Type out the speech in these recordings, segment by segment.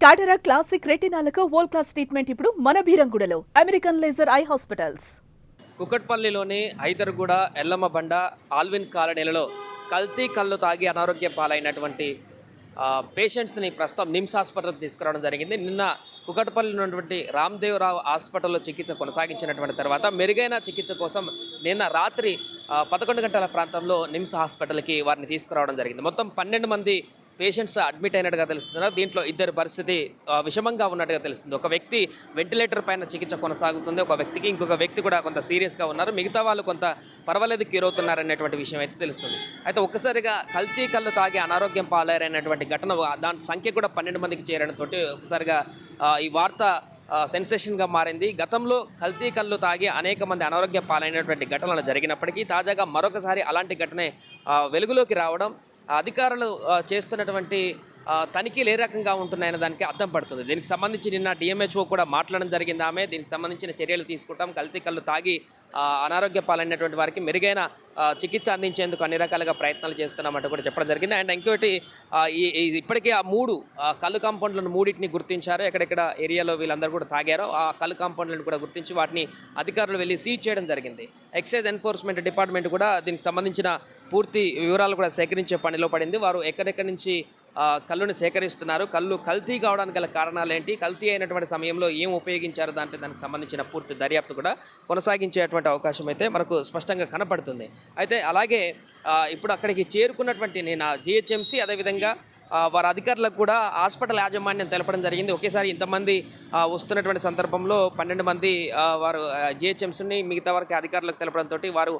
టాటరా classic రెటినాలకు world class treatment ఇప్పుడు మన బీరంగూడలో అమెరికన్ లేజర్ ఐ హాస్పిటల్స్ కుకట్పల్లిలోని హైదర్గూడ ఎల్లమ్మ బండ ఆల్విన్ కాలనీలలో కల్తీ కళ్ళు తాగి అనారోగ్య పాలైనటువంటి పేషెంట్స్ని ప్రస్తుతం నిమ్స్ హాస్పిటల్కి తీసుకురావడం జరిగింది. నిన్న కుకట్పల్లి ఉన్నటువంటి రామ్దేవరావు హాస్పిటల్లో చికిత్స కొనసాగించినటువంటి తర్వాత మెరుగైన చికిత్స కోసం నిన్న రాత్రి పదకొండు గంటల ప్రాంతంలో నిమ్స్ హాస్పిటల్కి వారిని తీసుకురావడం జరిగింది. మొత్తం పన్నెండు మంది పేషెంట్స్ అడ్మిట్ అయినట్టుగా తెలుస్తున్నారు. దీంట్లో ఇద్దరు పరిస్థితి విషమంగా ఉన్నట్టుగా తెలుస్తుంది. ఒక వ్యక్తి వెంటిలేటర్ పైన చికిత్స కొనసాగుతుంది. ఒక వ్యక్తికి ఇంకొక వ్యక్తి కూడా కొంత సీరియస్గా ఉన్నారు. మిగతా వాళ్ళు కొంత పర్వాలేదు కీరవుతున్నారు అనేటువంటి విషయం అయితే తెలుస్తుంది. అయితే ఒక్కసారిగా కల్తీ కళ్ళు తాగి అనారోగ్యం పాలైనటువంటి ఘటన దాని సంఖ్య కూడా పన్నెండు మందికి చేరడంతో ఒకసారిగా ఈ వార్త సెన్సేషన్గా మారింది. గతంలో కల్తీ కళ్ళు తాగి అనేక మంది అనారోగ్య పాలైనటువంటి ఘటనలు జరిగినప్పటికీ తాజాగా మరొకసారి అలాంటి ఘటనే వెలుగులోకి రావడం అధికారులు చేస్తున్నటువంటి తనిఖీలు ఏ రకంగా ఉంటున్నాయనే దానికి అర్థం పడుతుంది. దీనికి సంబంధించి నిన్న డిఎంహెచ్ఓ కూడా మాట్లాడడం జరిగింది ఆమె. దీనికి సంబంధించిన చర్యలు తీసుకుంటాం. కల్తీ కళ్ళు తాగి అనారోగ్య పాలైనటువంటి వారికి మెరుగైన చికిత్స అందించేందుకు అన్ని రకాలుగా ప్రయత్నాలు చేస్తున్నామంటూ కూడా చెప్పడం జరిగింది. అండ్ ఇంకోటి ఈ ఇప్పటికే ఆ మూడు కళ్ళు కాంపౌండ్లను మూడింటిని గుర్తించారు. ఎక్కడెక్కడ ఏరియాలో వీళ్ళందరూ కూడా తాగారో ఆ కళ్ళు కాంపౌండ్లను కూడా గుర్తించి వాటిని అధికారులు వెళ్ళి సీజ్ చేయడం జరిగింది. ఎక్సైజ్ ఎన్ఫోర్స్మెంట్ డిపార్ట్మెంట్ కూడా దీనికి సంబంధించిన పూర్తి వివరాలు కూడా సేకరించే పనిలో పడింది. వారు ఎక్కడెక్కడి నుంచి కళ్ళుని సేకరిస్తున్నారు. కళ్ళు కల్తీ కావడానికి గల కారణాలు ఏంటి కల్తీ అయినటువంటి సమయంలో ఏం ఉపయోగించారు? దాంట్లో దానికి సంబంధించిన పూర్తి దర్యాప్తు కూడా కొనసాగించేటువంటి అవకాశం అయితే మనకు స్పష్టంగా కనపడుతుంది. అయితే అలాగే ఇప్పుడు అక్కడికి చేరుకున్నటువంటి నేను జిహెచ్ఎంసీ అదేవిధంగా వారి అధికారులకు కూడా హాస్పిటల్ యాజమాన్యం తెలపడం జరిగింది. ఒకేసారి ఇంతమంది వస్తున్నటువంటి సందర్భంలో పన్నెండు మంది వారు జిహెచ్ఎంసీని మిగతా వారికి అధికారులకు తెలపడంతో వారు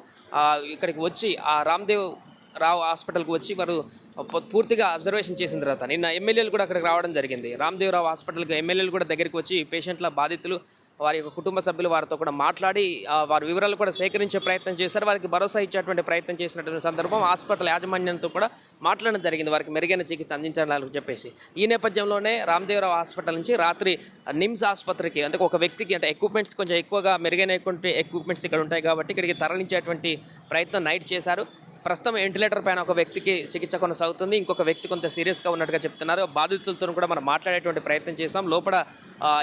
ఇక్కడికి వచ్చి ఆ రామ్దేవ్ రావు హాస్పిటల్కి వచ్చి వారు పూర్తిగా అబ్జర్వేషన్ చేసిన తర్వాత నిన్న ఎమ్మెల్యేలు కూడా అక్కడికి రావడం జరిగింది. రామదేవరావు హాస్పిటల్కి ఎమ్మెల్యేలు కూడా దగ్గరికి వచ్చి పేషెంట్ల బాధితులు వారి యొక్క కుటుంబ సభ్యులు వారితో కూడా మాట్లాడి వారి వివరాలు కూడా సేకరించే ప్రయత్నం చేశారు. వారికి భరోసా ఇచ్చేటువంటి ప్రయత్నం చేసినటువంటి సందర్భం హాస్పిటల్ యాజమాన్యంతో కూడా మాట్లాడడం జరిగింది. వారికి మెరుగైన చికిత్స అందించాలని చెప్పేసి. ఈ నేపథ్యంలోనే రామ్దేవరావు హాస్పిటల్ నుంచి రాత్రి నిమ్స్ ఆసుపత్రికి అంటే ఒక వ్యక్తికి అంటే ఎక్విప్మెంట్స్ కొంచెం ఎక్కువగా మెరుగైనటువంటి ఎక్విప్మెంట్స్ ఇక్కడ ఉంటాయి కాబట్టి ఇక్కడికి తరలించేటువంటి ప్రయత్నం నైట్ చేశారు. ప్రస్తుతం వెంటిలేటర్ పైన ఒక వ్యక్తికి చికిత్స కొనసాగుతుంది. ఇంకొక వ్యక్తి కొంత సీరియస్గా ఉన్నట్టుగా చెప్తున్నారు. బాధితులతో కూడా మనం మాట్లాడేటువంటి ప్రయత్నం చేసాం లోపల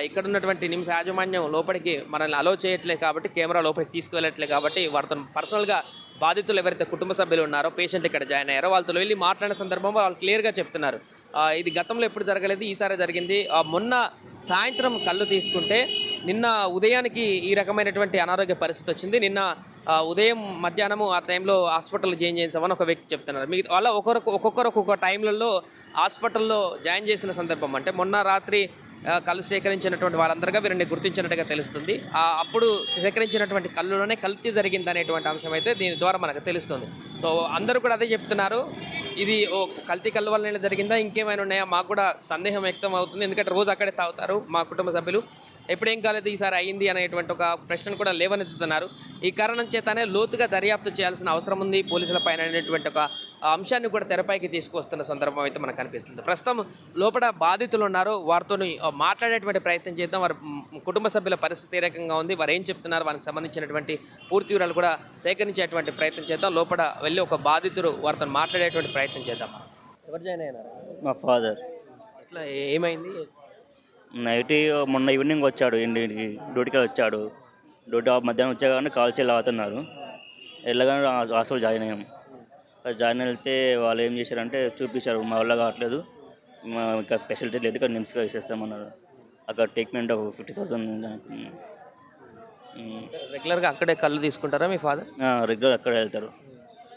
ఇక్కడ ఉన్నటువంటి నిమ్స్ యాజమాన్యం లోపలికి మనల్ని అలో చేయట్లేదు కాబట్టి కెమెరా లోపలికి తీసుకువెళ్ళట్లేదు కాబట్టి వారితో పర్సనల్గా బాధితులు ఎవరైతే కుటుంబ సభ్యులు ఉన్నారో పేషెంట్ ఇక్కడ జాయిన్ అయ్యారో వాళ్ళతో వెళ్ళి మాట్లాడిన సందర్భంలో వాళ్ళు క్లియర్గా చెప్తున్నారు. ఇది గతంలో ఎప్పుడు జరగలేదు ఈసారి జరిగింది. మొన్న సాయంత్రం కళ్ళు తీసుకుంటే నిన్న ఉదయానికి ఈ రకమైనటువంటి అనారోగ్య పరిస్థితి వచ్చింది. నిన్న ఉదయం మధ్యాహ్నము ఆ టైంలో హాస్పిటల్లో జాయిన్ చేసామని ఒక వ్యక్తి చెప్తున్నారు. మిగతా అలా ఒక్కొక్కరు ఒక్కొక్కరు ఒక్కొక్క టైంలలో హాస్పిటల్లో జాయిన్ చేసిన సందర్భం అంటే మొన్న రాత్రి కళ్ళు సేకరించినటువంటి వాళ్ళందరిగా వీరిని గుర్తించినట్టుగా తెలుస్తుంది. అప్పుడు సేకరించినటువంటి కళ్ళులోనే కల్తీ జరిగింది అనేటువంటి అంశం అయితే దీని ద్వారా మనకు తెలుస్తుంది. సో అందరూ కూడా అదే చెప్తున్నారు. ఇది ఓ కల్తీ కళ్ళు జరిగిందా? ఇంకేమైనా ఉన్నాయా? మాకు కూడా సందేహం వ్యక్తం అవుతుంది. ఎందుకంటే రోజు అక్కడే తాగుతారు మా కుటుంబ సభ్యులు. ఎప్పుడేం కాలేదు ఈసారి అయింది అనేటువంటి ఒక ప్రశ్న కూడా లేవనెత్తుతున్నారు. ఈ కారణం చేతనే లోతుగా దర్యాప్తు చేయాల్సిన అవసరం ఉంది. పోలీసుల పైన అనేటువంటి ఒక అంశాన్ని కూడా తెరపైకి తీసుకొస్తున్న సందర్భం అయితే మనకు కనిపిస్తుంది. ప్రస్తుతం లోపల బాధితులు ఉన్నారు. వారితో మాట్లాడేటువంటి ప్రయత్నం చేద్దాం. వారి కుటుంబ సభ్యుల పరిస్థితి ఏ రకంగా ఉంది? వారు ఏం చెప్తున్నారు? వారికి సంబంధించినటువంటి పూర్తి వివరాలు కూడా సేకరించేటువంటి ప్రయత్నం చేద్దాం. లోపల వెళ్ళి ఒక బాధితుడు వారితో మాట్లాడేటువంటి ప్రయత్నం చేద్దాం. ఎవరు జాయిన్ అయినారు? మా ఫాదర్. ఎట్లా ఏమైంది? నైట్ మొన్న ఈవినింగ్ వచ్చాడు ఇంటికి డ్యూటీకి వచ్చాడు. డ్యూటీ ఆ మధ్యాహ్నం వచ్చాగానే కాల్ చేయాలి అవుతున్నారు వెళ్ళగానే హాస్పిటల్ జాయిన్ అయ్యాం. జాయిన్ వెళ్తే వాళ్ళు ఏం చేశారంటే చూపించారు మా వల్ల కావట్లేదు. మా ఇంకా ఫెసిలిటీ లేదు ఇక్కడ నిమ్స్గా ఇచ్చేస్తామన్నారు. అక్కడ ట్రీట్మెంట్ ఒక ఫిఫ్టీ థౌసండ్ రెగ్యులర్గా అక్కడే కళ్ళు తీసుకుంటారా మీ ఫాదర్? రెగ్యులర్ అక్కడ వెళ్తారు.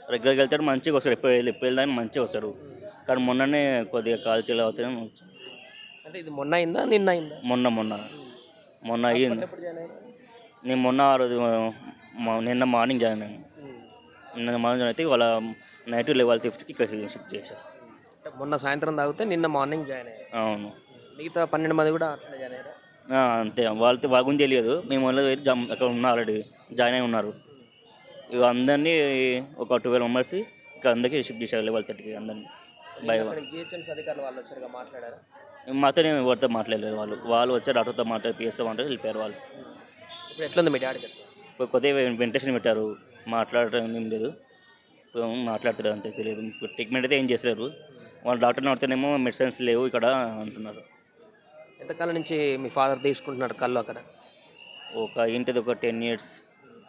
రెగ్యులర్గా వెళ్తారు మంచిగా వస్తారు ఎప్పుడు వెళ్ళి ఎప్పుడు వెళ్దాం మంచిగా వస్తారు కానీ మొన్ననే కొద్దిగా కాల్ చేయాలి అవుతాయి అంటే ఇది మొన్న అయిందా నిన్న అయిందా? మొన్న మొన్న. మొన్న అయ్యింది. నేను మొన్న ఆ రోజు నిన్న మార్నింగ్ జాయిన్ అయ్యాను నిన్న మార్నింగ్ జాయిన్ అయితే వాళ్ళ నైట్ లెవెల్ ఫిఫ్త్కి ఇక్కడ షిఫ్ట్ చేశారు. మొన్న సాయంత్రం తాగితే నిన్న మార్నింగ్ జాయిన్ అయ్యారు. అవును. మిగతా పన్నెండు మంది కూడా అట్లా జాయిన్ అయ్యారా? అంతే. వాళ్ళతో వాళ్ళ గురించి తెలియదు. మేము వాళ్ళ అక్కడ ఉన్నా ఆల్రెడీ. జాయిన్ అయి ఉన్నారు. ఇక అందరినీ ఒక ట్వెల్వ్ మెంబర్స్ ఇక అందరికీ షిఫ్ట్ చేశారు లెవెల్ థర్టీకి అందరినీ. బై జిహెచ్ఎంసీ అధికారులు వాళ్ళు మాట్లాడారా? ఎవరితో మాట్లాడలేదు వాళ్ళు. వాళ్ళు వచ్చారు ఆటోతో మాట్లాడి పిఎస్తో మాట్లాడి వెళ్ళిపోయారు వాళ్ళు. ఇప్పుడు ఎట్లుంది మీ డాడీ ఇప్పుడు కొద్దిగా వెంటేషన్ పెట్టారు. మాట్లాడటం ఏం లేదు. మాట్లాడుతారు అంతే తెలియదు. ట్రీట్మెంట్ అయితే ఏం చేసలేరు వాళ్ళు డాక్టర్ని అడితేనేమో మెడిసిన్స్ లేవు ఇక్కడ అంటున్నారు. ఎంతకాలం నుంచి మీ ఫాదర్ తీసుకుంటున్నాడు కళ్ళు అక్కడ? ఒక ఇంటిది ఒక టెన్ ఇయర్స్.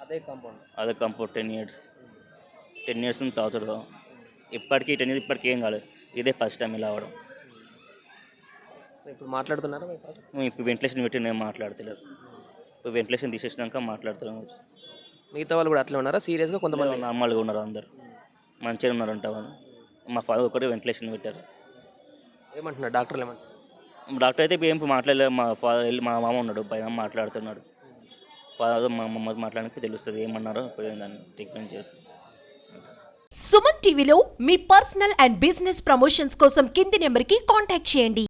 అదే కాంపౌండ్ అదే comfort ten years ten years నుంచి తాగుతాడు ఇప్పటికీ టెన్ ఇయర్స్ ఇప్పటికీ ఏం కాలేదు. ఇదే ఫస్ట్ టైం ఇలా అవడం ఇప్పుడు మాట్లాడుతున్నారా? ఇప్పుడు వెంటిలేషన్ పెట్టి నేను మాట్లాడతలేదు. ఇప్పుడు వెంటిలేషన్ తీసేసినాక మాట్లాడుతున్నాను మిగతా వాళ్ళు కూడా అట్లా ఉన్నారా? సీరియస్గా కొంతమంది? నార్మల్గా ఉన్నారు అందరు. మంచిగా ఉన్నారంట వాళ్ళు. మా ఫాదర్ ఒకటి వెంటిలేషన్ పెట్టారు. ఏమంటున్నారు? డాక్టర్లు ఏమంటున్నారు? డాక్టర్ అయితే ఇప్పుడు ఏం మాట్లాడలేదు. మా ఫాదర్ వెళ్ళి మా మామ ఉన్నాడు పైన మాట్లాడుతున్నాడు. వాళ్ళతో మా మాట్లాడడానికి తెలుస్తుంది ఏమన్నారో దాన్ని ట్రీట్మెంట్ చేస్తాం. సుమన్ టీవీలో మీ పర్సనల్ అండ్ బిజినెస్ ప్రమోషన్స్ కోసం కింది నెంబర్కి కాంటాక్ట్ చేయండి.